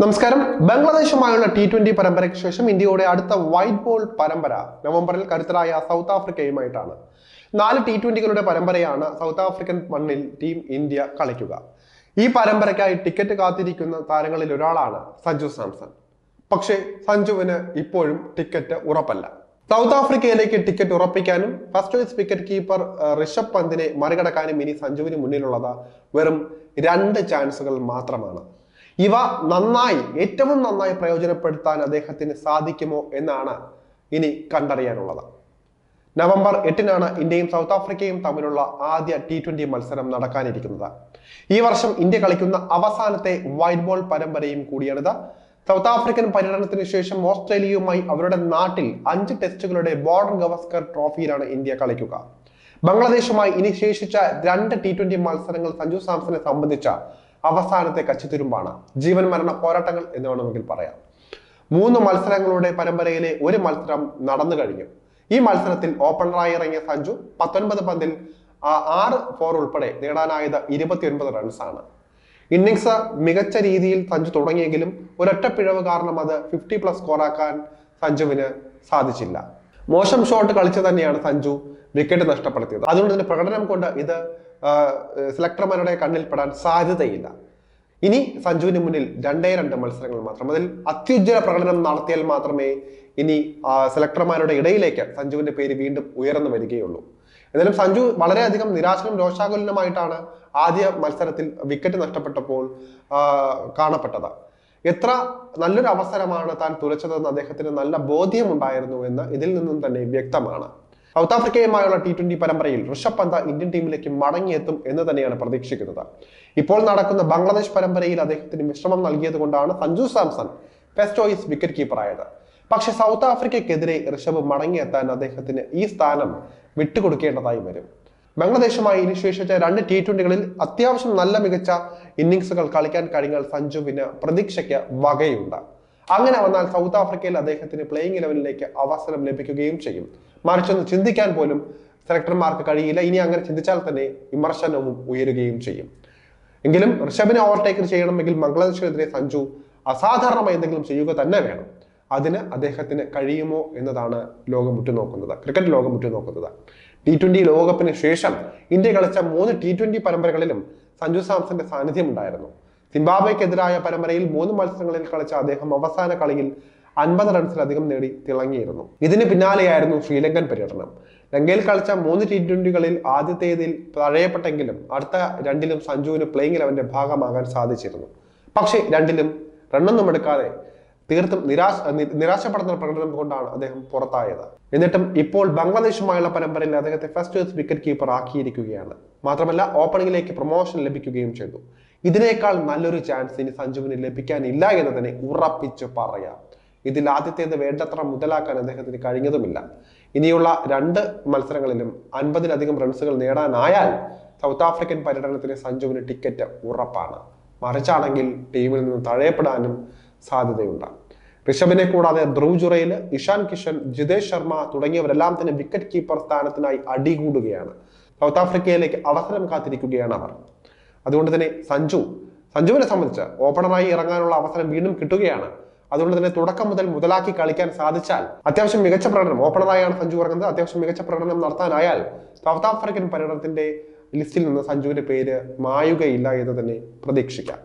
നമസ്കാരം. ബംഗ്ലാദേശുമായുള്ള T twenty പരമ്പരയ്ക്ക് ശേഷം ഇന്ത്യയുടെ അടുത്ത വൈറ്റ് ബോൾ പരമ്പര നവംബറിൽ കരുത്തരായ സൗത്ത് ആഫ്രിക്കയുമായിട്ടാണ്. നാല് ടി ട്വന്റികളുടെ പരമ്പരയാണ് സൗത്ത് ആഫ്രിക്കൻ മണ്ണിൽ ടീം ഇന്ത്യ കളിക്കുക. ഈ പരമ്പരയ്ക്കായി ടിക്കറ്റ് കാത്തിരിക്കുന്ന താരങ്ങളിൽ ഒരാളാണ് സഞ്ജു സാംസൺ. പക്ഷേ സഞ്ജുവിന് ഇപ്പോഴും ടിക്കറ്റ് ഉറപ്പല്ല. സൗത്ത് ആഫ്രിക്കയിലേക്ക് ticket ഉറപ്പിക്കാനും first choice wicket keeper Rishabh പന്തിനെ മറികടക്കാനും ഇനി സഞ്ജുവിന് മുന്നിലുള്ളത് വെറും രണ്ട് ചാൻസുകൾ മാത്രമാണ്. ഇവ നന്നായി ഏറ്റവും നന്നായി പ്രയോജനപ്പെടുത്താൻ അദ്ദേഹത്തിന് സാധിക്കുമോ എന്നാണ് ഇനി കണ്ടറിയാനുള്ളത്. നവംബർ എട്ടിനാണ് ഇന്ത്യയും സൗത്ത് ആഫ്രിക്കയും തമ്മിലുള്ള ആദ്യ ടി ട്വന്റി മത്സരം നടക്കാനിരിക്കുന്നത്. ഈ വർഷം ഇന്ത്യ കളിക്കുന്ന അവസാനത്തെ വൈറ്റ് ബോൾ പരമ്പരയും കൂടിയാണിത്. സൗത്ത് ആഫ്രിക്കൻ പര്യടനത്തിന് ശേഷം ഓസ്ട്രേലിയയുമായി അവരുടെ നാട്ടിൽ അഞ്ച് ടെസ്റ്റുകളുടെ ബോർഡർ ഗവസ്കർ ട്രോഫിയിലാണ് ഇന്ത്യ കളിക്കുക. ബംഗ്ലാദേശുമായി ഇനി ശേഷിച്ച രണ്ട് ടി ട്വന്റി മത്സരങ്ങൾ സഞ്ജു സാംസനെ സംബന്ധിച്ച അവസാനത്തെ കച്ചിത്തുരുമ്പാണ്. ജീവൻ മരണ പോരാട്ടങ്ങൾ എന്ന് വേണമെങ്കിൽ പറയാം. മൂന്ന് മത്സരങ്ങളുടെ പരമ്പരയിലെ ഒരു മത്സരം നടന്നു കഴിഞ്ഞു. ഈ മത്സരത്തിൽ ഓപ്പണറായി ഇറങ്ങിയ സഞ്ജു പത്തൊൻപത് പന്തിൽ ആറ് ഫോർ ഉൾപ്പെടെ നേടാനായത് ഇരുപത്തിയൊൻപത് റൺസാണ് ഇന്നിങ്സ് മികച്ച രീതിയിൽ സഞ്ജു തുടങ്ങിയെങ്കിലും ഒരൊറ്റ പിഴവ് കാരണം അത് ഫിഫ്റ്റി പ്ലസ് സ്കോറാക്കാൻ സഞ്ജുവിന് സാധിച്ചില്ല. മോശം ഷോട്ട് കളിച്ചു തന്നെയാണ് സഞ്ജു. വിക്കറ്റ് നഷ്ടപ്പെടുത്തിയത്. അതുകൊണ്ട് തന്നെ പ്രകടനം കൊണ്ട് ഇത് സെലക്ടർമാരുടെ കണ്ണിൽപ്പെടാൻ സാധ്യതയില്ല. ഇനി സഞ്ജുവിന് മുന്നിൽ രണ്ടേ രണ്ട് മത്സരങ്ങൾ മാത്രം. അതിൽ അത്യുജ്വല പ്രകടനം നടത്തിയാൽ മാത്രമേ ഇനി സെലക്ടർമാരുടെ ഇടയിലേക്ക് സഞ്ജുവിന്റെ പേര് വീണ്ടും ഉയർന്നു വരികയുള്ളൂ. എന്നാലും സഞ്ജു വളരെയധികം നിരാശനും രോഷാകുലനുമായിട്ടാണ് ആദ്യ മത്സരത്തിൽ വിക്കറ്റ് നഷ്ടപ്പെട്ടപ്പോൾ കാണപ്പെട്ടത്. എത്ര നല്ലൊരു അവസരമാണ് താൻ തുലച്ചതെന്ന് അദ്ദേഹത്തിന് നല്ല ബോധ്യമുണ്ടായിരുന്നു എന്ന് ഇതിൽ നിന്നും തന്നെ വ്യക്തമാണ്. സൗത്ത് ആഫ്രിക്കയുമായുള്ള ടി ട്വന്റി പരമ്പരയിൽ ഋഷഭ് പന്ത ഇന്ത്യൻ ടീമിലേക്ക് മടങ്ങിയെത്തും എന്ന് തന്നെയാണ് പ്രതീക്ഷിക്കുന്നത്. ഇപ്പോൾ നടക്കുന്ന ബംഗ്ലാദേശ് പരമ്പരയിൽ അദ്ദേഹത്തിന് വിശ്രമം നൽകിയത് കൊണ്ടാണ് സഞ്ജു സാംസൺ പെസ്റ്റോയിസ് വിക്കറ്റ് കീപ്പറായത് പക്ഷെ സൗത്ത് ആഫ്രിക്കയ്ക്കെതിരെ ഋഷഭ് മടങ്ങിയെത്താൻ അദ്ദേഹത്തിന് ഈ സ്ഥാനം വിട്ടുകൊടുക്കേണ്ടതായി വരും. ബംഗ്ലാദേശുമായി ശേഷിച്ച രണ്ട് ടി ട്വന്റികളിൽ അത്യാവശ്യം നല്ല മികച്ച ഇന്നിങ്സുകൾ കളിക്കാൻ കഴിഞ്ഞാൽ സഞ്ജുവിന് പ്രതീക്ഷയ്ക്ക് വകയുണ്ട്. അങ്ങനെ വന്നാൽ സൗത്ത് ആഫ്രിക്കയിൽ അദ്ദേഹത്തിന് പ്ലേയിങ് ഇലവനിലേക്ക് അവസരം ലഭിക്കുകയും ചെയ്യും. മറിച്ചൊന്ന് ചിന്തിക്കാൻ പോലും സെലക്ടർമാർക്ക് കഴിയില്ല. ഇനി അങ്ങനെ ചിന്തിച്ചാൽ തന്നെ വിമർശനവും ഉയരുകയും ചെയ്യും. എങ്കിലും ഋഷഭിനെ ഓവർടേക്ക് ചെയ്യണമെങ്കിൽ ബംഗ്ലാദേശിനെതിരെ സഞ്ജു അസാധാരണമായി എന്തെങ്കിലും ചെയ്യുക തന്നെ വേണം. അതിന് അദ്ദേഹത്തിന് കഴിയുമോ എന്നതാണ് ലോകം ഉറ്റുനോക്കുന്നത്. ക്രിക്കറ്റ് ലോകം ഉറ്റുനോക്കുന്നത്. ടി ട്വന്റി ലോകകപ്പിന് ശേഷം ഇന്ത്യ കളിച്ച മൂന്ന് ടി ട്വന്റി പരമ്പരകളിലും സഞ്ജു സാംസന്റെ സാന്നിധ്യം ഉണ്ടായിരുന്നു സിംബാബ്വെക്കെതിരായ പരമ്പരയിൽ മൂന്ന് മത്സരങ്ങളിൽ കളിച്ച അദ്ദേഹം അവസാന കളിയിൽ അൻപത് റൺസിലധികം നേടി തിളങ്ങിയിരുന്നു. ഇതിന് പിന്നാലെയായിരുന്നു ശ്രീലങ്കൻ പര്യടനം. ലങ്കയിൽ കളിച്ച മൂന്ന് ടി ട്വന്റികളിൽ ആദ്യത്തേതിൽ തഴയപ്പെട്ടെങ്കിലും അടുത്ത രണ്ടിലും സഞ്ജുവിന് പ്ലേയിങ് ഇലവന്റെ ഭാഗമാകാൻ സാധിച്ചിരുന്നു. പക്ഷേ രണ്ടിലും റണ്ണൊന്നും എടുക്കാതെ തീർത്തും നിരാശ നിരാശപ്പെടുന്ന പ്രകടനം കൊണ്ടാണ് അദ്ദേഹം പുറത്തായത്. എന്നിട്ടും ഇപ്പോൾ ബംഗ്ലാദേശുമായുള്ള പരമ്പരയിൽ അദ്ദേഹത്തെ ഫസ്റ്റ് ചോയ്സ് വിക്കറ്റ് കീപ്പർ ആക്കിയിരിക്കുകയാണ്. മാത്രമല്ല ഓപ്പണിംഗിലേക്ക് പ്രൊമോഷൻ ലഭിക്കുകയും ചെയ്തു. ഇതിനേക്കാൾ നല്ലൊരു ചാൻസ് ഇനി സഞ്ജുവിന് ലഭിക്കാനില്ല എന്ന് തന്നെ ഉറപ്പിച്ചു പറയാം. ഇതിൽ ആദ്യത്തേത് വേണ്ടത്ര മുതലാക്കാൻ അദ്ദേഹത്തിന് കഴിഞ്ഞതുമില്ല. ഇനിയുള്ള രണ്ട് മത്സരങ്ങളിലും അൻപതിലധികം റൺസുകൾ നേടാനായാൽ സൗത്ത് ആഫ്രിക്കൻ പര്യടനത്തിന് സഞ്ജുവിന് ടിക്കറ്റ് ഉറപ്പാണ്. മറിച്ചാണെങ്കിൽ ടീമിൽ നിന്ന് തഴയപ്പെടാനും സാധ്യതയുണ്ട്. ഋഷഭിനെ കൂടാതെ ധ്രുവ് ഇഷാൻ കിഷൻ ജിതേഷ് ശർമ്മ തുടങ്ങിയവരെല്ലാം തന്നെ വിക്കറ്റ് കീപ്പർ സ്ഥാനത്തിനായി അടികൂടുകയാണ്. സൗത്ത് ആഫ്രിക്കയിലേക്ക് അവസരം കാത്തിരിക്കുകയാണ് അവർ. അതുകൊണ്ട് തന്നെ സഞ്ജു സഞ്ജുവിനെ സംബന്ധിച്ച് ഓപ്പണറായി ഇറങ്ങാനുള്ള അവസരം വീണ്ടും കിട്ടുകയാണ്. അതുകൊണ്ട് തന്നെ തുടക്കം മുതൽ മുതലാക്കി കളിക്കാൻ സാധിച്ചാൽ അത്യാവശ്യം മികച്ച പ്രകടനം ഓപ്പണറായാണ് സഞ്ജു ഇറങ്ങുന്നത് അത്യാവശ്യം മികച്ച പ്രകടനം നടത്താനായാൽ സൗത്ത് ആഫ്രിക്കൻ പര്യടനത്തിന്റെ ലിസ്റ്റിൽ നിന്ന് സഞ്ജുവിന്റെ പേര് മായുകയില്ല എന്ന് തന്നെ പ്രതീക്ഷിക്കാം.